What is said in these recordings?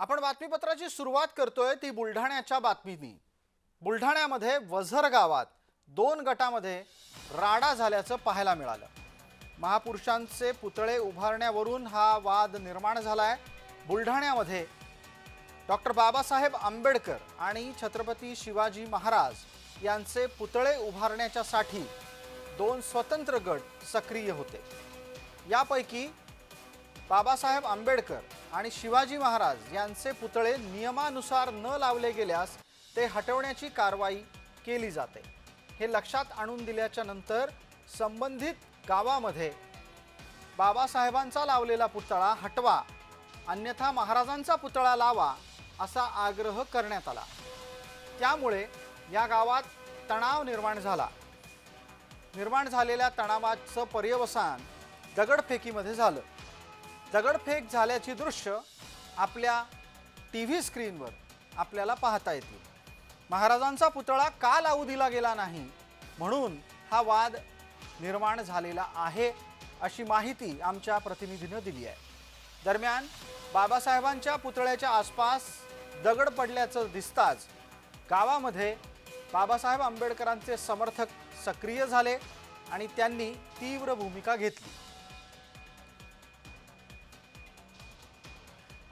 आपण बातमीपत्राची सुरुवात करतोय ती बुलढाण्याच्या बातमीनी. बुलढाण्यामध्ये वझर गावात दोन गटामध्ये राडा झाल्याचं पाहायला मिळालं. महापुरुषांचे पुतळे उभारण्यावरून हा वाद निर्माण झालाय. बुलढाण्यामध्ये डॉक्टर बाबासाहेब आंबेडकर आणि छत्रपती शिवाजी महाराज यांचे पुतळे उभारण्याच्यासाठी दोन स्वतंत्र गट सक्रिय होते. यापैकी बाबासाहेब आंबेडकर आणि शिवाजी महाराज यांचे पुतळे नियमानुसार न लावले गेल्यास ते हटवण्याची कारवाई केली जाते. हे लक्षात आणून दिल्याच्या नंतर संबंधित गावामध्ये बाबासाहेबांचा लावलेला पुतळा हटवा अन्यथा महाराजांचा पुतळा लावा असा आग्रह करण्यात आला. त्यामुळे या गावात तणाव निर्माण झाला. निर्माण झालेल्या तणावाचं पर्यवसान दगडफेकीमध्ये झालं. दगडफेक झाल्याची दृश्य आपल्या टी व्ही स्क्रीनवर आपल्याला पाहता येतील महाराजांचा पुतळा का लावू दिला गेला नाही म्हणून हा वाद निर्माण झालेला आहे अशी माहिती आमच्या प्रतिनिधीनं दिली आहे. दरम्यान बाबासाहेबांच्या पुतळ्याच्या आसपास दगड पडल्याचं दिसताच गावामध्ये बाबासाहेब आंबेडकरांचे समर्थक सक्रिय झाले आणि त्यांनी तीव्र भूमिका घेतली.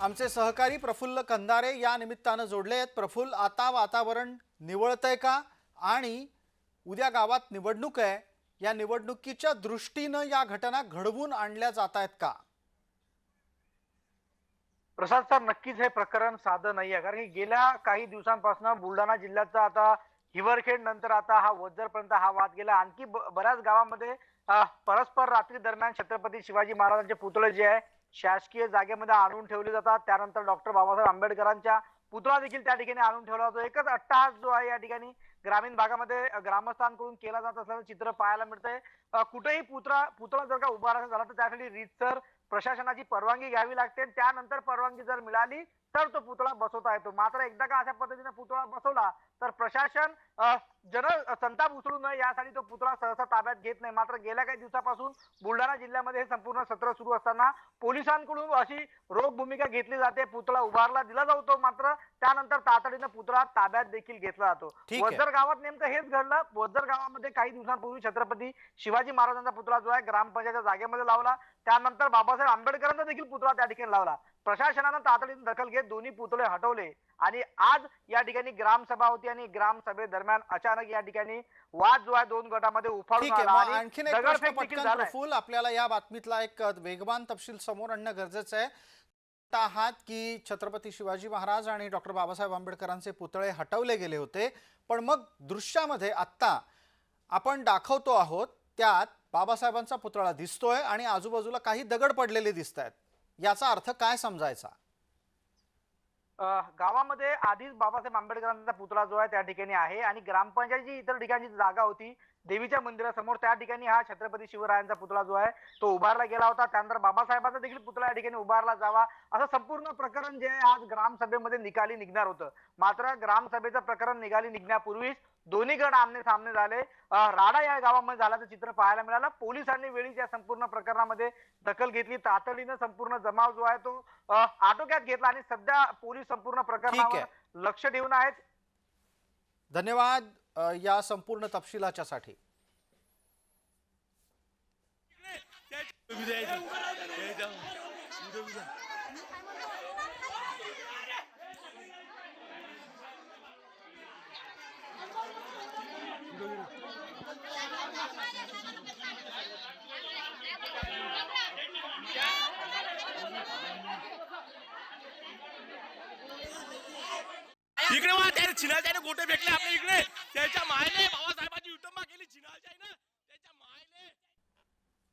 आमचे सहकारी प्रफुल्ल कंदारे या निमित्तानं जोडले आहेत. प्रफुल्ल आता वातावरण निवळतंय का? आणि उद्या गावात निवडणूक आहे. या निवडणुकीच्या दृष्टीनं या घटना घडवून आणल्या जात आहेत का? प्रसाद सर नक्कीच हे प्रकरण साधं नाही आहे कारण की गेल्या काही दिवसांपासून बुलढाणा जिल्ह्याचा आता हिवरखेड नंतर आता हा पर्यंत हा वाद गेला. आणखी बऱ्याच गावांमध्ये परस्पर रात्री दरम्यान छत्रपती शिवाजी महाराजांचे पुतळे जे आहे शासकीय जागेमध्ये आणून ठेवले जातात. त्यानंतर डॉक्टर बाबासाहेब आंबेडकरांच्या पुतळा देखील त्या ठिकाणी आणून ठेवला जातो. एकच अट्टहास जो आहे या ठिकाणी ग्रामीण भागामध्ये ग्रामस्थांकडून केला जात असल्याचं चित्र पाहायला मिळतंय. कुठेही पुतळा पुतळा जर का उभारायचा झाला तर त्यासाठी रीतसर प्रशासनाची परवानगी घ्यावी लागते. त्यानंतर परवानगी जर मिळाली तर तो पुतळा बसवता येतो मात्र एकदा का अशा पद्धतीने पुतळा बसवला तर प्रशासन जन संताप उचलू नये यासाठी तो पुतळा सहसा ताब्यात घेत नाही. मात्र गेल्या काही दिवसापासून बुलढाणा जिल्ह्यामध्ये हे संपूर्ण सत्र सुरू असताना पोलिसांकडून अशी रोख भूमिका घेतली जाते. पुतळा उभारला दिला जातो मात्र त्यानंतर तातडीनं पुतळा ताब्यात देखील घेतला जातो. वज्जर गावात नेमकं हेच घडलं. वज्जर गावामध्ये काही दिवसांपूर्वी छत्रपती शिवाजी महाराजांचा पुतळा जो आहे ग्रामपंचायतच्या जागेमध्ये लावला. त्यानंतर बाबासाहेब आंबेडकरांचा देखील पुतळा त्या ठिकाणी लावला. प्रशासनानं तातडीने दखल घेत दोन्ही पुतळे हटवले. आणि आज या ठिकाणी ग्रामसभा होती आणि ग्रामसभेदरम्यान अचानक या ठिकाणी वाद जो आहे दोन गटामध्ये उफाळून आणखीन एक प्रश्न पटकन. प्रफुल्ल आपल्याला या बातमीतला एक वेगवान तपशील समोर आणणं गरजेचं आहे. आहात की छत्रपती शिवाजी महाराज आणि डॉक्टर बाबासाहेब आंबेडकरांचे पुतळे हटवले गेले होते. पण मग दृश्यामध्ये आत्ता आपण दाखवतो आहोत त्यात बाबासाहेबांचा पुतळा दिसतोय आणि आजूबाजूला काही दगड पडलेले दिसत आहेत याचा अर्थ काय समजायचा? गावामध्ये आधीच बाबासाहेब आंबेडकरांचा पुतळा जो आहे त्या ठिकाणी आहे आणि ग्रामपंचायतची इतर ठिकाणची जागा होती. देवीच्या मंदिरासमोर त्या ठिकाणी हा छत्रपती शिवरायांचा पुतळा जो आहे तो उभारला गेला होता. त्यानंतर बाबासाहेबांचा देखील पुतळा या ठिकाणी उभारला जावा. असं संपूर्ण प्रकरण जे आहे आज ग्रामसभेमध्ये निकाली निघणार होतं. मात्र ग्रामसभेचं प्रकरण निकाली निघण्यापूर्वीच दोन्ही गट आमने सामने झाले राडा या गावामध्ये झाल्याचं चित्र पाहायला मिळालं पोलिसांनी वेळीच या संपूर्ण प्रकरणामध्ये दखल घेतली तातडीनं संपूर्ण जमाव जो आहे तो आटोक्यात घेतला आणि सध्या पोलीस संपूर्ण प्रकरणावर लक्ष ठेवून आहेत धन्यवाद या संपूर्ण तपशिलाच्यासाठी इकडे वा त्याने चिनाच्या गोटे फेकले आपल्या इकडे. त्याच्या मायने बाबासाहेबांची